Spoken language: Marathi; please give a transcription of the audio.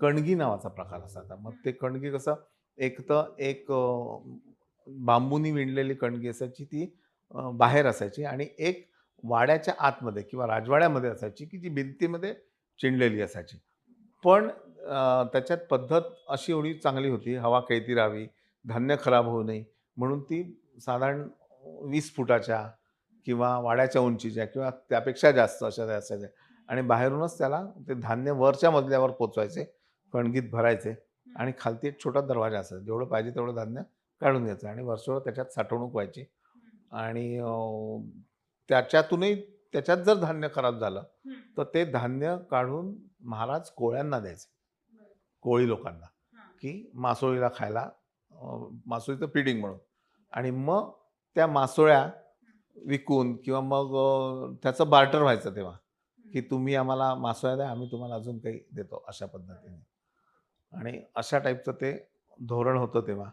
कणगी नावाचा प्रकार असायचा मग ते कणगी कसं एक तर एक बांबूनी विणलेली कणगी असायची ती बाहेर असायची आणि एक वाड्याच्या आतमध्ये किंवा राजवाड्यामध्ये असायची की जी भिंतीमध्ये चिणलेली असायची. पण त्याच्यात पद्धत अशी एवढी चांगली होती हवा खेळती राहावी धान्य खराब होऊ नये म्हणून ती साधारण वीस फुटाच्या किंवा वाड्याच्या उंचीच्या किंवा त्यापेक्षा जास्त अशा त्या असायच्या आणि बाहेरूनच त्याला ते धान्य वरच्या मजल्यावर पोचवायचे. कणगीत भरायचे आणि खालती एक छोटा दरवाजा असायचा. जेवढं पाहिजे तेवढं धान्य काढून घ्यायचं आणि वर्षभर त्याच्यात साठवणूक व्हायची. आणि त्याच्यातूनही त्याच्यात जर धान्य खराब झालं तर ते धान्य काढून महाराज कोळ्यांना द्यायचे. कोळी लोकांना की मासोळीला खायला मासोळीचं फिडिंग म्हणून. आणि मग त्या मासोळ्या विकून किंवा मग त्याचं बार्टर व्हायचं तेव्हा की तुम्ही आम्हाला मासोळ्या द्या आम्ही तुम्हाला अजून काही देतो अशा पद्धतीने. आणि अशा टाईपचं ते धोरण होतं तेव्हा.